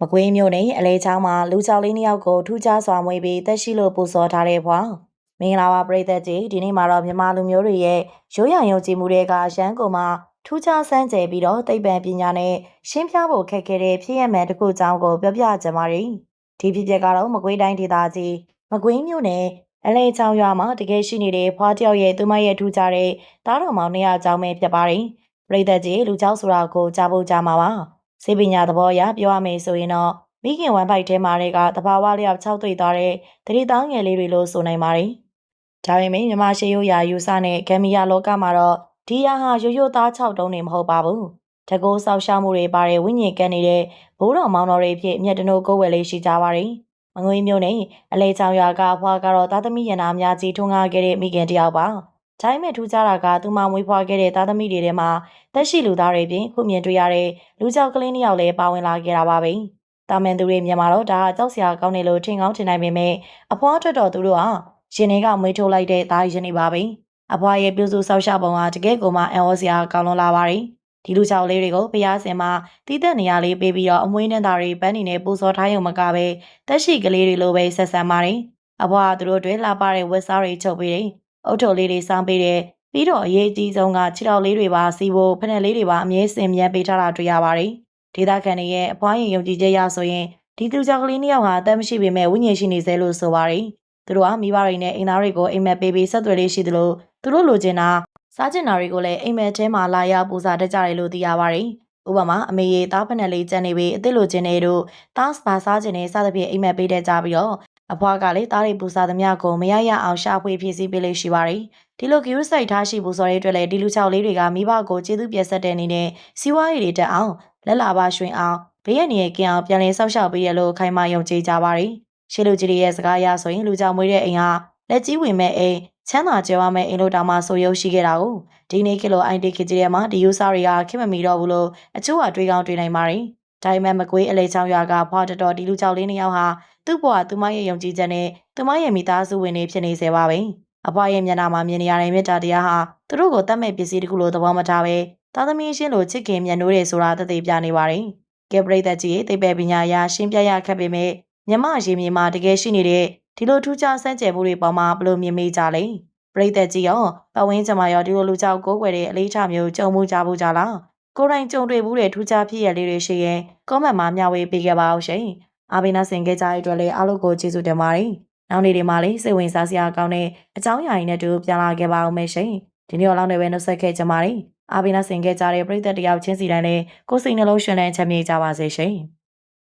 မကွေးမျိုးနဲ့အလဲချောင်းမှာလူချောက်လေးနှစ်ယောက်ကိုထူးခြားစွာမွေးပြီးတက်ရှိလို့ပူဇော်ထားတဲ့ဘွာမင်္ဂလာပါပရိသတ်ကြီးဒီနေ့မှာတော့မြန်မာလူမျိုးတွေရဲ့ရိုးရာယုံကြည်မှုတွေကရန်ကုန်မှာထူးခြားစမ်းကြယ်ပြီးတော့သိပ္ပံပညာနဲ့ရှင်းပြဖို့ခက်ခဲတဲ့ဖြစ်ရမှန်တစ်ခုအကြောင်းကိုပြောပြချင်ပါတယ်ဒီဖြစ်ပျက်ကတော့မကွေးတိုင်းဒေသကြီးမကွေးမျိုးနဲ့အလဲချောင်းရွာမှာတကယ်ရှိနေတဲ့ဖွားတယောက်ရဲ့သူမရဲ့ထူးခြားတဲ့တားတော်မောင်နှစ်ယောက်အကြောင်းပဲဖြစ်ပါတယ်ပရိသတ်ကြီးလူချောက်ဆိုတာကိုကြားဖို့ကြားမှာပါ စေပညာသဘောအရပြောရမယ်ဆိုရင်တော့မိခင်ဝမ်ပိုက်ထဲမှာတွေကတဘာဝလျောက်၆တွေ့သွားတဲ့တတိတောင်းငယ်လေးတွေလို့ဆိုနိုင်ပါတယ်။ဒါပေမဲ့မြမရှိရိုးရာယူဆနဲ့ဂမ်မီယာလောကမှာတော့ဒီယာဟာရိုးရိုးသား၆တုံးနေမဟုတ်ပါဘူး။တကောဆောက်ရှောက်မှုတွေပါတဲ့ဝိညာဉ်ကန်းနေတဲ့ဘိုးတော်မောင်တော်တွေဖြစ်မြတ်တနိုးကိုယ်ဝယ်လေးရှိကြပါတယ်။မငွေမျိုးနဲ့အလဲချောင်ရွာကအဖွားကတော့သားသမီးရနာအများကြီးထွန်းကားခဲ့တဲ့မိခင်တယောက်ပါ။ ဒါပေမဲ့ထူးခြားတာကသူမမွေးဖွားခဲ့တဲ့သားသမီးတွေထဲမှာတက်ရှိလူသားတွေပြင်ခုမြင်တွေ့ရတဲ့လူကြောက်ကလေးနှစ်ယောက်လည်းပါဝင်လာခဲ့တာပါပဲ။တာမန်သူတွေမြန်မာတော့ဒါကကြောက်စရာကောင်းတယ်လို့ထင်ကောင်းထင်နိုင်ပေမဲ့အဖွားအတွက်တော့သူတို့ဟာရှင်တွေကမွေးထုတ်လိုက်တဲ့သားရင်တွေပါပဲ။အဖွားရဲ့ပြုစုဆောက်ရှောက်ပုံဟာတကယ်ကိုမှအံ့ဩစရာကောင်းလွန်လာပါတယ်။ဒီလူကြောက်လေးတွေကိုဖျားစင်မှာတီးသက်နေရလေးပေးပြီးတော့အမွှေးနဲ့သားတွေပန်းနေနဲ့ပူစော်ထားရုံမကပဲတက်ရှိကလေးတွေလိုပဲဆက်ဆံပါတယ်။အဖွားကသူတို့တွေလှပတဲ့ဝက်စားတွေချုပ်ပေးတယ်။ အုတ်ထုပ်လေးတွေစောင်းပေးတယ်။ပြီးတော့အရေးကြီးဆုံးကခြေထောက်လေးတွေပါစီဖို့ဖက်နယ်လေးတွေပါအမြဲစင်မြဲပေးထားတာတွေ့ရပါတယ်။ဒေသခံတွေရဲ့အဖွားရင်ယုံကြည်ချက်ရဆိုရင်ဒီသူကြောက်ကလေးနှစ်ယောက်ဟာအသက်မရှိပေမဲ့ဝိညာဉ်ရှိနေစေလို့ဆိုပါတယ်။သူတို့ကမိဘတွေနဲ့အိမ်သားတွေကိုအိမ်မက်ပေးပြီးဆက်သွယ်လေးရှိသလိုသူတို့လိုချင်တာစားချင်တာတွေကိုလည်းအိမ်မက်ထဲမှာလာရောက်ပူဇော်တတ်ကြတယ်လို့သိရပါတယ်။ဥပမာအမေရေသားဖက်နယ်လေးကျန်နေပြီးအစ်စ်လိုချင်တဲ့တို့သားစပါစားချင်တဲ့စသဖြင့်အိမ်မက်ပေးတတ်ကြပြီးတော့ အဖွားကလည်းသားတွေပူဇော်သမျှကိုမရရအောင်ရှာဖွေဖြည့်ဆည်းပေးလေးရှိပါတယ်။ဒီလိုဂီရုစိုက်ထားရှိပူဇော်တဲ့အတွက်လည်းဒီလူချောက်လေးတွေကမိဘကိုကျေးဇူးပြည့်ဆက်တဲ့အနေနဲ့စီးပွားရေးတွေတက်အောင်လက်လာပါရွှင်အောင်ဘေးရနေရကင်းအောင်ပြန်လည်ဆောက်ရှောက်ပေးရလို့ခိုင်မာယုံကြည်ကြပါတယ်။ရှေးလူကြီးတွေရဲ့စကားအရဆိုရင်လူကြောင့်မွေးတဲ့အိမ်ဟာလက်ကြီးဝင်မဲ့အိမ်ချမ်းသာကြွယ်ဝမဲ့အိမ်လို့တောင်မှဆိုရုပ်ရှိခဲ့တာကိုဒီနေ့ခေတ်လို IT ခေတ်ကြီးထဲမှာဒီယူဆတွေကခင်မမီတော့ဘူးလို့အချို့ကတွေးကောင်းတွေးနိုင်ပါတယ်။ ဒါပေမဲ့မကွေးအလေချောင်းရွာကဖွာတော်တော်ဒီလူကြောင့်လေးနှစ်ယောက်ဟာသူ့ဘဝသူမရဲ့ယုံကြည်ချက်နဲ့သူမရဲ့မိသားစုဝင်တွေဖြစ်နေစေပါပဲ။အဖွားရဲ့မျက်နှာမှာမြင်နေရတဲ့မေတ္တာတရားဟာသူတို့ကိုတတ်မဲ့ပစ္စည်းတစ်ခုလိုသဘောမထားပဲသားသမီးချင်းလိုချစ်ခင်မြတ်နိုးတယ်ဆိုတာသက်သေပြနေပါတယ်။ကဲပရိသတ်ကြီးရဲ့သိပ္ပံပညာအရရှင်းပြရခက်ပေမဲ့မြမရေမြေမှာတကယ်ရှိနေတဲ့ဒီလိုထူးခြားစမ်းကြယ်မှုတွေပေါ်မှာဘလို့မြင်မိကြလဲ။ပရိသတ်ကြီးရောပတ်ဝန်းကျင်မှာရောဒီလိုလူကြောက်ကိုးကွယ်တဲ့အလေးထားမျိုးကြုံမှုကြဘူးကြလား။ ကိုယ်တိုင်ကြုံတွေ့ဘူးတဲ့ထူးခြားဖြစ်ရလေးတွေရှိရင်ကောမန့်မှာမျှဝေပေးခဲ့ပါအောင်ရှင်။အားပေးနာဆင်ခဲ့ကြတဲ့အတွက်လည်းအားလုံးကိုကျေးဇူးတင်ပါတယ်။နောက်နေ့ဒီမှာလေးစိတ်ဝင်စားစရာကောင်းတဲ့အကြောင်းအရာတွေနဲ့တူပြန်လာခဲ့ပါအောင်မယ်ရှင်။ဒီနေ့တော့လောက်နေပဲနှုတ်ဆက်ခဲ့ကြပါတယ်။အားပေးနာဆင်ခဲ့ကြတဲ့ပရိသတ်တယောက်ချင်းစီတိုင်းလည်းကိုယ်စိတ်နှလုံးရှင်လန်းချမ်းမြေ့ကြပါစေရှင်။